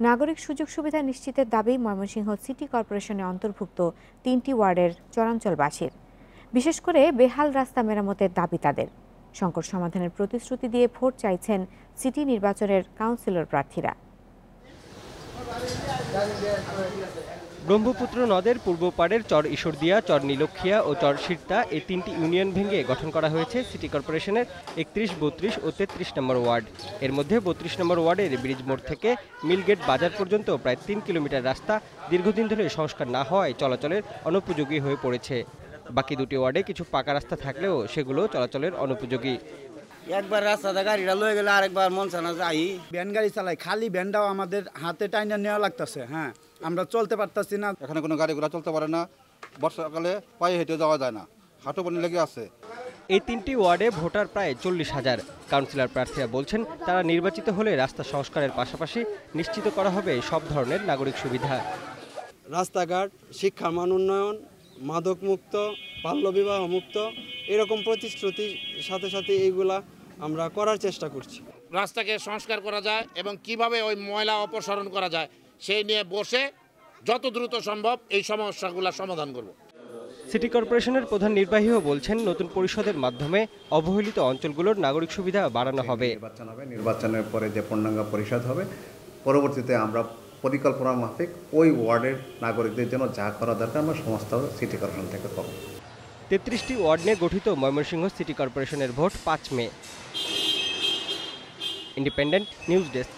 নাগরিক সুযোগ সুবিধা নিশ্চিতের দাবি ময়মনসিংহ সিটি কর্পোরেশনে অন্তর্ভুক্ত তিনটি ওয়ার্ডের চরাঞ্চলবাসীর। বিশেষ করে বেহাল রাস্তা মেরামতের দাবি তাদের। সংকট সমাধানের প্রতিশ্রুতি দিয়ে ভোট চাইছেন সিটি নির্বাচনের কাউন্সিলর প্রার্থীরা। ব্রহ্মপুত্র নদের পূর্ব পাড়ের চর ঈশ্বরদিয়া, চর নীলক্ষিয়া ও চর সিরতা এই তিনটি ইউনিয়ন ভেঙে গঠন করা হয়েছে সিটি কর্পোরেশনের একত্রিশ, বত্রিশ ও তেত্রিশ নম্বর ওয়ার্ড। এর মধ্যে বত্রিশ নম্বর ওয়ার্ডের ব্রিজ মোড় থেকে মিলগেট বাজার পর্যন্ত প্রায় তিন কিলোমিটার রাস্তা দীর্ঘদিন ধরে সংস্কার না হওয়ায় চলাচলের অনুপযোগী হয়ে পড়েছে। বাকি দুটি ওয়ার্ডে কিছু পাকা রাস্তা থাকলেও সেগুলো চলাচলের অনুপযোগী। একবার রাস্তাতে গাড়িটা লয়ে গেলে আরেকবার মন চানা যাই ভ্যান গাড়ি চালাই খালি ভ্যানটাও আমাদের হাতে টাইনা নেওয়া লাগতেছে হ্যাঁ। আমরা চলতে পারতাছি না। এখানে কোনো গাড়ি ঘোড়া চলতে পারে না বর্ষাকালে পায়ে হেঁটে যাওয়া যায় না হাঁটু পানি লেগে আছে। এই তিনটি ওয়ার্ডে ভোটার প্রায় চল্লিশ হাজার। কাউন্সিলর প্রার্থীরা বলছেন তারা নির্বাচিত হলে রাস্তা সংস্কারের পাশাপাশি নিশ্চিত করা হবে সব ধরনের নাগরিক সুবিধা। রাস্তাঘাট শিক্ষার মান উন্নয়ন মাদক মুক্ত বাল্যবিবাহ মুক্ত এরকম প্রতিশ্রুতির সাথে সাথে এইগুলা আমরা করার চেষ্টা করছি। রাস্তাকে সংস্কার করা যায় এবং কীভাবে ওই ময়লা অপসারণ করা যায় সেই নিয়ে বসে যত দ্রুত সম্ভব এই সমস্যাগুলো সমাধান করব। সিটি কর্পোরেশনের প্রধান নির্বাহীও বলছেন নতুন পরিষদের মাধ্যমে অবহেলিত অঞ্চলগুলোর নাগরিক সুবিধা বাড়ানো হবে। নির্বাচন হবে নির্বাচনের পরে যে পূর্ণাঙ্গ পরিষদ হবে পরবর্তীতে আমরা পরিকল্পনা মাফিক ওই ওয়ার্ডের নাগরিকদের জন্য যা করা দরকার আমরা সমস্ত সিটি কর্পোরেশন থেকে পাবো তেত্রিশটি ওয়ার্ড নিয়ে গঠিত ময়মনসিংহ সিটি কর্পোরেশনের ভোট পাঁচ মে। Independent news desk.